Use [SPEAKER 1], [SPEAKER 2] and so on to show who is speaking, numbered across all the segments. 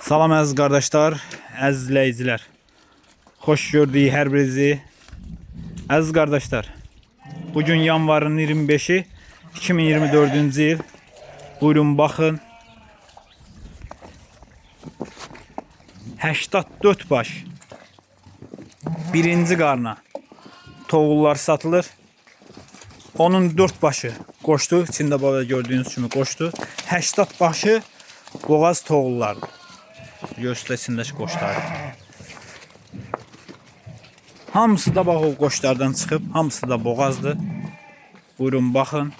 [SPEAKER 1] Salam əziz qardaşlar, əziz izləyicilər. Xoş gördük hər birinizi. Əziz qardaşlar, bu yanvarın 25-i 2024-cü il. Buyurun baxın. 84 baş. Birinci qarna toğullar satılır. Onun 4 başı qoşdu. İçində belə gördüyünüz kimi qoşdu. 80 başı boğaz toğullardır. Göstər içindəki qoşlar. Hamısı da bax o qoşlardan çıxıb, hamısı da boğazdır. Buyurun baxın.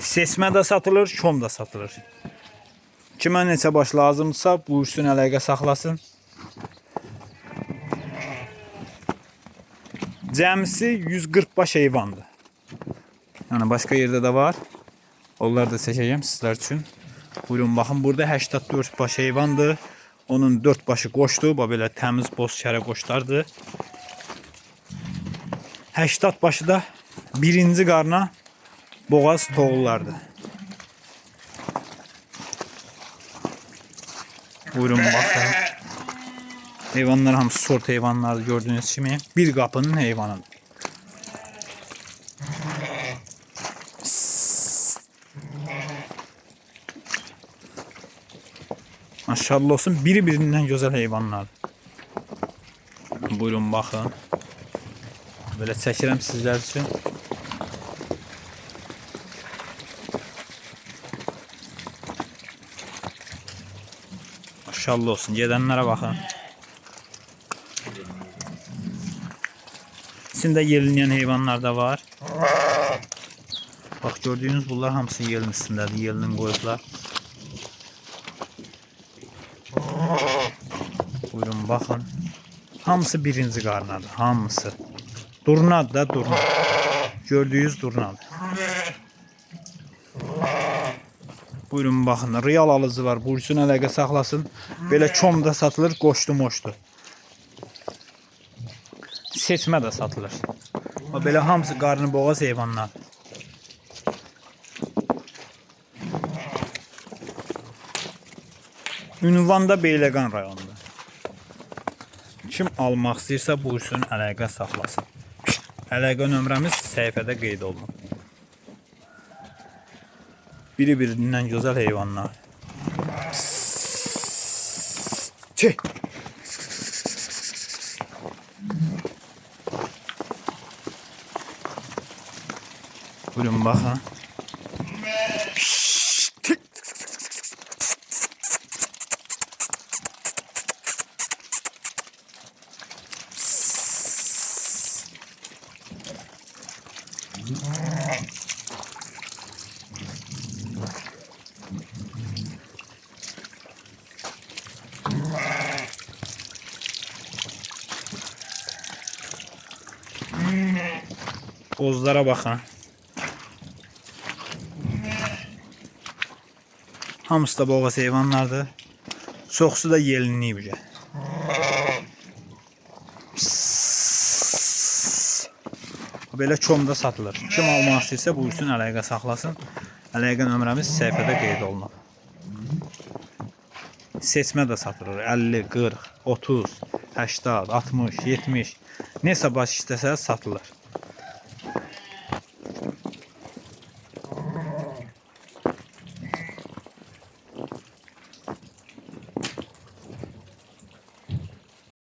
[SPEAKER 1] Sesmə də satılır, şom da satılır. Kimə neçə baş lazımdırsa, buyursun əlaqə saxlasın. Cəmsi 140 baş heyvandır. Yəni başqa yerdə də var. Onları da çəkəcəm sizlər üçün. Buyurun baxın, burada 84 baş heyvandır. Onun 4 başı qoşdu, bax belə təmiz boz şərə qoşlardır. 80 başı da birinci qarna boğaz toğullardır. Buyurun baxın. Heyvanlar hamısı sort heyvanlardır gördüğünüz kimi. Bir qapının heyvanıdır. Maşallah olsun biri birinden güzel heyvanlar. Buyurun baxın. Belə çəkirəm sizlər üçün. Maşallah olsun. Gedənlərə baxın. İçində yelini heyvanlar da var. Bak gördüğünüz bunlar hamısı yelin üstündədir. Yelinin qoyublar. Buyurun baxın. Hamısı birinci qarnadır. Hamısı. Durnadır da durna. Gördüyünüz durnadır. Buyurun baxın. Real alıcı var. Buyursun əlaqə saxlasın. Belə kom da satılır, qoşdu moşdu. Seçmə də satılır. O belə hamısı qarnı boğaz heyvanlar. Ünvanda Beyləqan rayonunda. Kim almaq istəyirsə buyursun əlaqə saxlasın. Əlaqə nömrəmiz səhifədə qeyd olunub. Biri-birindən gözəl heyvanlar. Çek. Buyurun baxın. Bozlara baxın. Hamısı da boğaz heyvanlardır. Çoxsu da yelinliyib. Belə komda satılır. Kim almaq istəyirsə buyursun əlaqə saxlasın. Əlaqə nömrəmiz səhifədə qeyd olunub. Seçmə də satılır. 50, 40, 30, 80, 60, 70. Nesə baş istəsəz satılır.